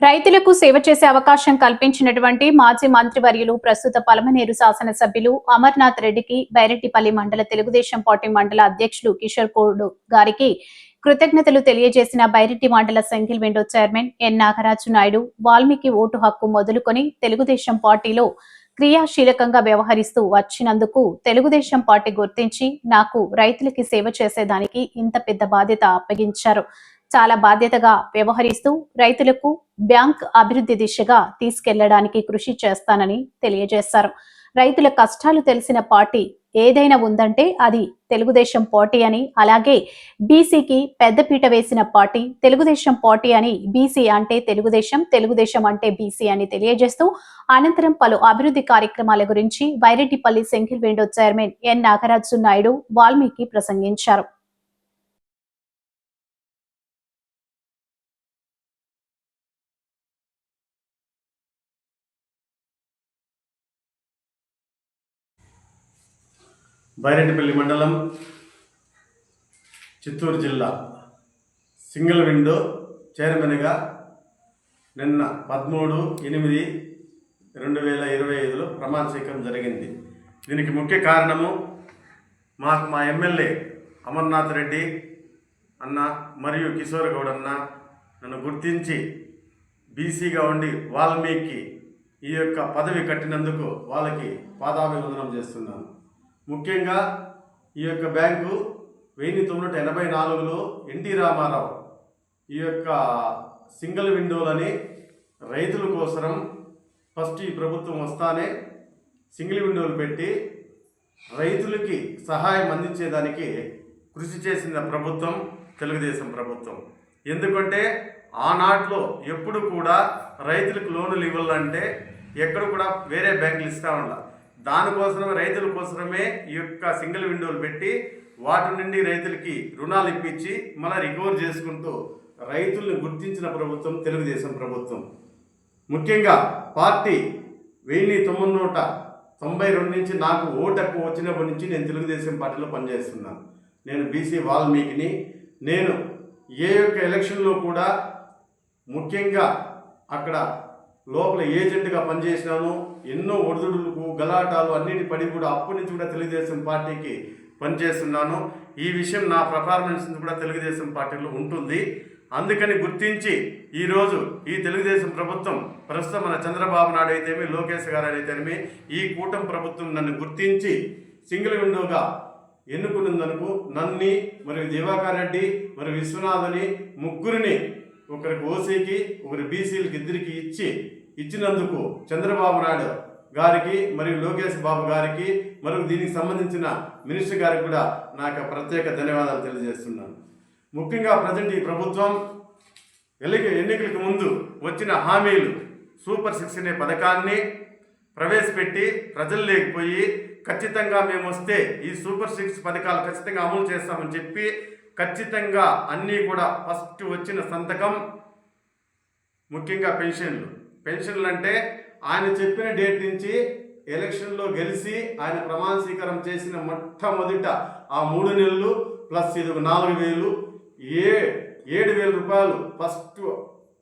రైతులకు సేవ చేసే అవకాశం కల్పించినటువంటి మాజీ మంత్రివర్యులు ప్రస్తుత పలమనేరు శాసనసభ్యులు అమర్నాథ్ రెడ్డికి బైరెడ్డిపల్లి మండల తెలుగుదేశం పార్టీ మండల అధ్యక్షులు కిషోర్ కోడు గారికి కృతజ్ఞతలు తెలియజేసిన బైరెడ్డి మండల single window chairman N Nagaraju Naidu Valmiki vote హక్కు మొదలుకొని తెలుగుదేశం పార్టీలో క్రియాశీలకంగా వ్యవహరిస్తూ వచ్చినందుకు తెలుగుదేశం పార్టీ గుర్తించి నాకు రైతులకి సేవ చేసేదానికి ఇంత పెద్ద బాధ్యత అప్పగించారు. చాలా బాధ్యతగా వ్యవహరిస్తూ రైతులకు బ్యాంక్ అభివృద్ధి దిశగా తీసుకెళ్ళడానికి కృషి చేస్తానని తెలియజేశారు. రైతుల కష్టాలు తెలిసిన పార్టీ ఏదైనా ఉందంటే అది తెలుగుదేశం పార్టీ అని అలాగే బీసీకి పెద్దపీట వేసిన పార్టీ తెలుగుదేశం పార్టీ అని బీసీ అంటే తెలుగుదేశం తెలుగుదేశం అంటే బీసీ అని తెలియజేస్తూ అనంతరం పలు అభివృద్ధి కార్యక్రమాల గురించి Bairreddipalle single window chairman N Nagaraju Naidu Valmiki ప్రసంగించారు. బైరెడ్డిపల్లి మండలం చిత్తూరు జిల్లా. సింగిల్ విండో చైర్మన్గా నిన్న పదమూడు ఎనిమిది రెండు వేల ఇరవై ఐదులో ప్రమాణ స్వీకారం జరిగింది. దీనికి ముఖ్య కారణము మాకు మా ఎమ్మెల్యే అమర్నాథ్ రెడ్డి అన్న మరియు కిషోర్ గౌడ్ అన్న నన్ను గుర్తించి బీసీగా ఉండి వాల్మీకి ఈ యొక్క పదవి కట్టినందుకు వాళ్ళకి పాదాభివందనం చేస్తున్నాను. ముఖ్యంగా ఈ యొక్క బ్యాంకు వెయ్యి తొమ్మిది ఎనభై నాలుగులో ఎన్టీ రామారావు ఈ యొక్క సింగిల్ విండోలని రైతుల కోసరం ఫస్ట్ ఈ ప్రభుత్వం వస్తానే సింగిల్ విండోలు పెట్టి రైతులకి సహాయం అందించేదానికి కృషి చేసిన ప్రభుత్వం తెలుగుదేశం ప్రభుత్వం. ఎందుకంటే ఆనాట్లో ఎప్పుడు కూడా రైతులకు లోన్లు ఇవ్వాలంటే ఎక్కడ కూడా వేరే బ్యాంకులు ఇస్తా ఉండాలి. దానికోసమే రైతుల కోసమే ఈ యొక్క సింగిల్ విండోలు పెట్టి వాటి నుండి రైతులకి రుణాలు ఇప్పించి మళ్ళీ రికవర్ చేసుకుంటూ రైతుల్ని గుర్తించిన ప్రభుత్వం తెలుగుదేశం ప్రభుత్వం. ముఖ్యంగా పార్టీ వెయ్యి తొమ్మిది నూట తొంభై రెండు నుంచి నాకు ఓటు వచ్చినప్పటి నుంచి నేను తెలుగుదేశం పార్టీలో పనిచేస్తున్నాను. నేను బీసీ వాల్మీకిని. నేను ఏ యొక్క ఎలక్షన్లో కూడా ముఖ్యంగా అక్కడ లోపల ఏజెంట్గా పనిచేసినాను ఎన్నో ఒడిదుడులకు గలాటాలు అన్నిటి పడి కూడా అప్పటి నుంచి కూడా తెలుగుదేశం పార్టీకి పనిచేస్తున్నాను. ఈ విషయం నా పర్ఫార్మెన్స్ కూడా తెలుగుదేశం పార్టీలో ఉంటుంది. అందుకని గుర్తించి ఈరోజు ఈ తెలుగుదేశం ప్రభుత్వం ప్రస్తుతం మన చంద్రబాబు నాయుడు అయితేమి లోకేష్ గారు అయితేమి ఈ కూటమి ప్రభుత్వం నన్ను గుర్తించి సింగిల్ విండోగా ఎన్నుకున్నందుకు నన్ని మరియు దివాకర్ రెడ్డి మరియు విశ్వనాథని ముగ్గురిని ఒకరికి ఓసీకి ఒకరి బీసీలకి ఇద్దరికి ఇచ్చి ఇచ్చినందుకు చంద్రబాబు నాయుడు గారికి మరియు లోకేష్ బాబు గారికి మరియు దీనికి సంబంధించిన మినిస్టర్ గారికి కూడా నాకు ప్రత్యేక ధన్యవాదాలు తెలియజేస్తున్నాను. ముఖ్యంగా ప్రజెంట్ ఈ ప్రభుత్వం ఎన్నిక ఎన్నికలకు ముందు వచ్చిన హామీలు సూపర్ సిక్స్ అనే పథకాన్ని ప్రవేశపెట్టి ప్రజలు లేకపోయి ఖచ్చితంగా మేము వస్తే ఈ సూపర్ సిక్స్ పథకాలు ఖచ్చితంగా అమలు చేస్తామని చెప్పి ఖచ్చితంగా అన్నీ కూడా ఫస్ట్ వచ్చిన సంతకం ముఖ్యంగా పెన్షన్లు. పెన్షన్లు అంటే ఆయన చెప్పిన డేట్ నుంచి ఎలక్షన్లో గెలిచి ఆయన ప్రమాణ స్వీకారం చేసిన మొట్టమొదట ఆ మూడు నెలలు ప్లస్ ఇది ఒక నాలుగు వేలు ఏ ఏడు వేల రూపాయలు ఫస్ట్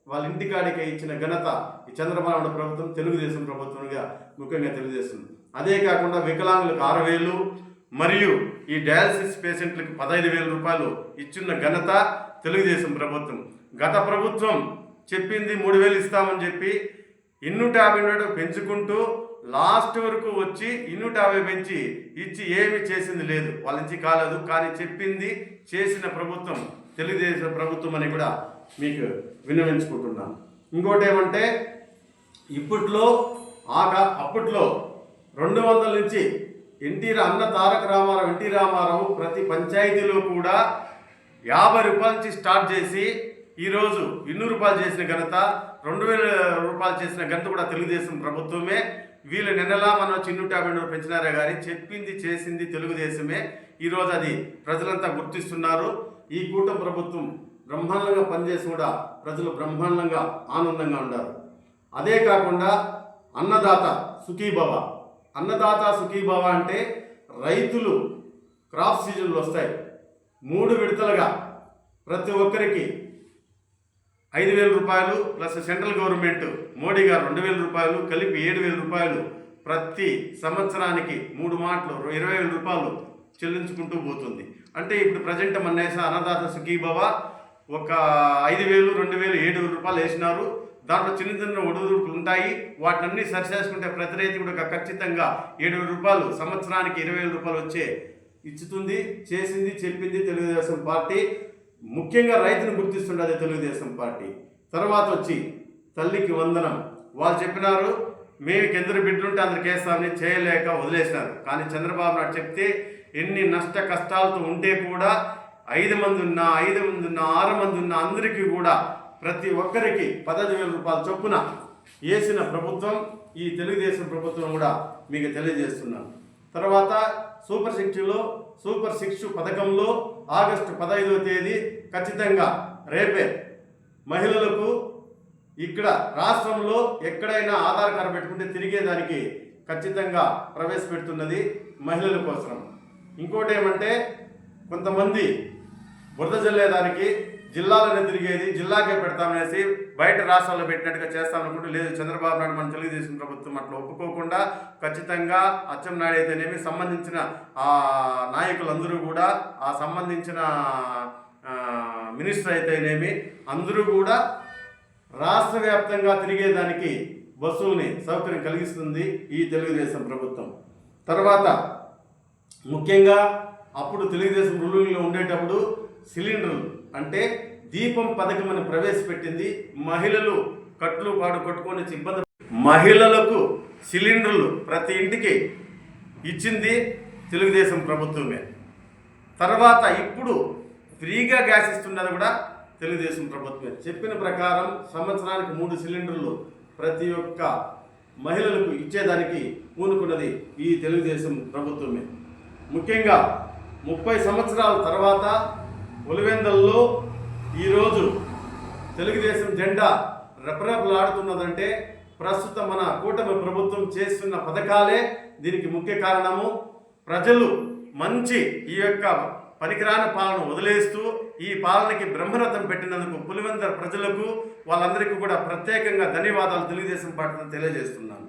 వాళ్ళ ఇంటికాడికి ఇచ్చిన ఘనత ఈ చంద్రబాబు ప్రభుత్వం తెలుగుదేశం ప్రభుత్వంగా ముఖ్యంగా తెలియజేస్తుంది అదే కాకుండా వికలాంగులకు ఆరు వేలు మరియు ఈ డయాలసిస్ పేషెంట్లకు పదహైదు వేల రూపాయలు ఇచ్చిన ఘనత తెలుగుదేశం ప్రభుత్వం. గత ప్రభుత్వం చెప్పింది మూడు వేలు ఇస్తామని చెప్పి ఇన్నూట యాభై నూట పెంచుకుంటూ లాస్ట్ వరకు వచ్చి ఇన్నూట యాభై పెంచి ఇచ్చి ఏమి చేసింది లేదు. వాళ్ళ నుంచి కాలేదు. కానీ చెప్పింది చేసిన ప్రభుత్వం తెలుగుదేశం ప్రభుత్వం అని కూడా మీకు విన్నవించుకుంటున్నాను. ఇంకోటి ఏమంటే ఇప్పట్లో ఆగా అప్పట్లో రెండు వందల నుంచి ఎన్టీ అన్న తారక రామారావు ఎన్టీ రామారావు ప్రతి పంచాయతీలో కూడా యాభై రూపాయల నుంచి స్టార్ట్ చేసి ఈరోజు ఇన్నూరు రూపాయలు చేసిన ఘనత రెండు వేల రూపాయలు చేసిన ఘనత కూడా తెలుగుదేశం ప్రభుత్వమే. వీళ్ళు నిన్నలా మనం చిన్ను యాభై నూరు పెంచినారే గారి చెప్పింది చేసింది తెలుగుదేశమే. ఈరోజు అది ప్రజలంతా గుర్తిస్తున్నారు. ఈ కూటమి ప్రభుత్వం బ్రహ్మాండంగా పనిచేసి కూడా ప్రజలు బ్రహ్మాండంగా ఆనందంగా ఉన్నారు. అదే కాకుండా అన్నదాత సుఖీభవ అన్నదాత సుఖీభవ అంటే రైతులు క్రాప్ సీజన్లు వస్తాయి. మూడు విడతలుగా ప్రతి ఒక్కరికి ఐదు వేల రూపాయలు ప్లస్ సెంట్రల్ గవర్నమెంట్ మోడీ గారు రెండు వేల రూపాయలు కలిపి ఏడు వేల రూపాయలు ప్రతి సంవత్సరానికి మూడు మాటలు ఇరవై వేల రూపాయలు చెల్లించుకుంటూ పోతుంది. అంటే ఇప్పుడు ప్రజెంట్ మన దేశ అన్నదాత సుఖీభవ ఒక ఐదు వేలు రెండు వేలు ఏడు వేల రూపాయలు వేసినారు. దాంట్లో చిన్న చిన్న ఒడుదుడుకులు ఉంటాయి. వాటిని సరిచేసుకుంటే ప్రతి రైతు కూడా ఖచ్చితంగా ఏడు వేల రూపాయలు సంవత్సరానికి ఇరవై వేల రూపాయలు వచ్చే ఇచ్చుతుంది చేసింది చెప్పింది తెలుగుదేశం పార్టీ. ముఖ్యంగా రైతును గుర్తిస్తుండేది తెలుగుదేశం పార్టీ. తర్వాత వచ్చి తల్లికి వందనం. వాళ్ళు చెప్పినారు మేము ఎందరు బిడ్డలుంటే అందరికి వేస్తామని చేయలేక వదిలేసినారు. కానీ చంద్రబాబు నాయుడు చెప్తే ఎన్ని నష్ట కష్టాలతో ఉంటే కూడా ఐదు మంది ఉన్నా ఐదు మంది ఉన్నా ఆరు మంది ఉన్నా అందరికీ కూడా ప్రతి ఒక్కరికి పదహైదు వేల రూపాయల చొప్పున వేసిన ప్రభుత్వం ఈ తెలుగుదేశం ప్రభుత్వం కూడా మీకు తెలియజేస్తున్నాను తర్వాత సూపర్ సిక్స్లో సూపర్ సిక్స్ పథకంలో ఆగస్టు పదహైదవ తేదీ ఖచ్చితంగా రేపే మహిళలకు ఇక్కడ రాష్ట్రంలో ఎక్కడైనా ఆధార్ కార్డు పెట్టుకుంటే తిరిగేదానికి ఖచ్చితంగా ప్రవేశపెడుతున్నది మహిళల కోసం ఇంకోటి ఏమంటే కొంతమంది బురద జల్లేదానికి జిల్లాలోనే తిరిగేది జిల్లాకే పెడతామనేసి బయట రాష్ట్రాల్లో పెట్టినట్టుగా చేస్తామనుకుంటూ లేదు. చంద్రబాబు నాయుడు మన తెలుగుదేశం ప్రభుత్వం అట్లా ఒప్పుకోకుండా ఖచ్చితంగా అచ్చం నాయుడు అయితేనేమి సంబంధించిన ఆ నాయకులందరూ కూడా ఆ సంబంధించిన మినిస్టర్ అయితేనేమి అందరూ కూడా రాష్ట్ర వ్యాప్తంగా తిరిగేదానికి బస్సుల్ని సౌకర్యం కలిగిస్తుంది ఈ తెలుగుదేశం ప్రభుత్వం. తర్వాత ముఖ్యంగా అప్పుడు తెలుగుదేశం రూలింగ్లో ఉండేటప్పుడు సిలిండర్లు అంటే దీపం పథకం అని ప్రవేశపెట్టింది మహిళలు. కట్లు పాడు కొట్టుకొని ఇబ్బంది మహిళలకు సిలిండర్లు ప్రతి ఇంటికి ఇచ్చింది తెలుగుదేశం ప్రభుత్వమే. తర్వాత ఇప్పుడు ఫ్రీగా గ్యాస్ ఇస్తున్నది కూడా తెలుగుదేశం ప్రభుత్వమే. చెప్పిన ప్రకారం సంవత్సరానికి మూడు సిలిండర్లు ప్రతి ఒక్క మహిళలకు ఇచ్చేదానికి పూనుకున్నది ఈ తెలుగుదేశం ప్రభుత్వమే. ముఖ్యంగా ముప్పై సంవత్సరాల తర్వాత ఉలివెందల్లో ఈరోజు తెలుగుదేశం జెండా రెపరెపలాడుతున్నదంటే ప్రస్తుత మన కూటమి ప్రభుత్వం చేస్తున్న పథకాలే దీనికి ముఖ్య కారణము. ప్రజలు మంచి ఈ యొక్క పనికిరాని పాలన వదిలేస్తూ ఈ పాలనకి బ్రహ్మరథం పెట్టినందుకు పులివెందర ప్రజలకు వాళ్ళందరికీ కూడా ప్రత్యేకంగా ధన్యవాదాలు తెలుగుదేశం పార్టీని తెలియజేస్తున్నాను.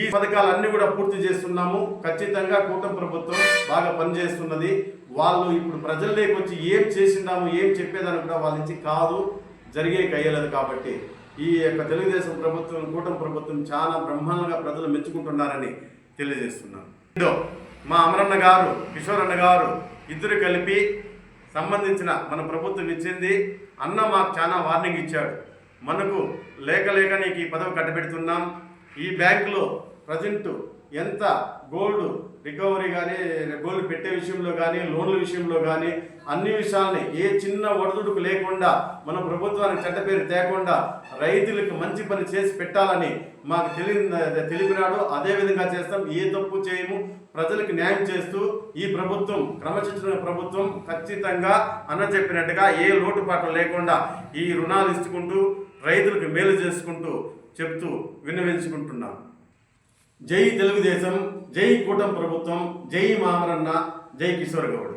ఈ పథకాలన్నీ కూడా పూర్తి చేస్తున్నాము. ఖచ్చితంగా కూటమి ప్రభుత్వం బాగా పనిచేస్తున్నది. వాళ్ళు ఇప్పుడు ప్రజల్లోకి వచ్చి ఏం చేసిందాము ఏం చెప్పేదాన్ని కూడా వాళ్ళ నుంచి కాదు జరిగే కయ్యలేదు కాబట్టి. ఈ యొక్క తెలుగుదేశం ప్రభుత్వం కూటమి ప్రభుత్వం చాలా బ్రహ్మాండంగా ప్రజలు మెచ్చుకుంటున్నారని తెలియజేస్తున్నాను. ఇదో మా అమరన్న గారు కిషోర్ అన్న గారు ఇద్దరు కలిపి సంబంధించిన మన ప్రభుత్వం ఇచ్చింది. అన్న మాకు చాలా వార్నింగ్ ఇచ్చాడు. మనకు లేక లేక నీకు ఈ పదవి కట్టబెడుతున్నాం. ఈ బ్యాంకులో ప్రజెంట్ ఎంత గోల్డ్ రికవరీ కానీ గోల్డ్ పెట్టే విషయంలో కానీ లోన్ల విషయంలో కానీ అన్ని విషయాల్ని ఏ చిన్న ఒడదుడుకు లేకుండా మన ప్రభుత్వానికి చెడ్డ పేరు తేకుండా రైతులకు మంచి పని చేసి పెట్టాలని మాకు తెలియ తెలిపినాడు. అదే విధంగా చేస్తాం. ఏ తప్పు చేయము. ప్రజలకు న్యాయం చేస్తూ ఈ ప్రభుత్వం క్రమశిక్షణ ప్రభుత్వం ఖచ్చితంగా అన్న చెప్పినట్టుగా ఏ లోటుపాట్లు లేకుండా ఈ రుణాలు ఇచ్చుకుంటూ రైతులకు మేలు చేసుకుంటూ చెప్తూ విన్నవించుకుంటున్నాం జై తెలుగుదేశం జై కూటమి ప్రభుత్వం జై మామరన్న జై కిషోర్ గౌడ్.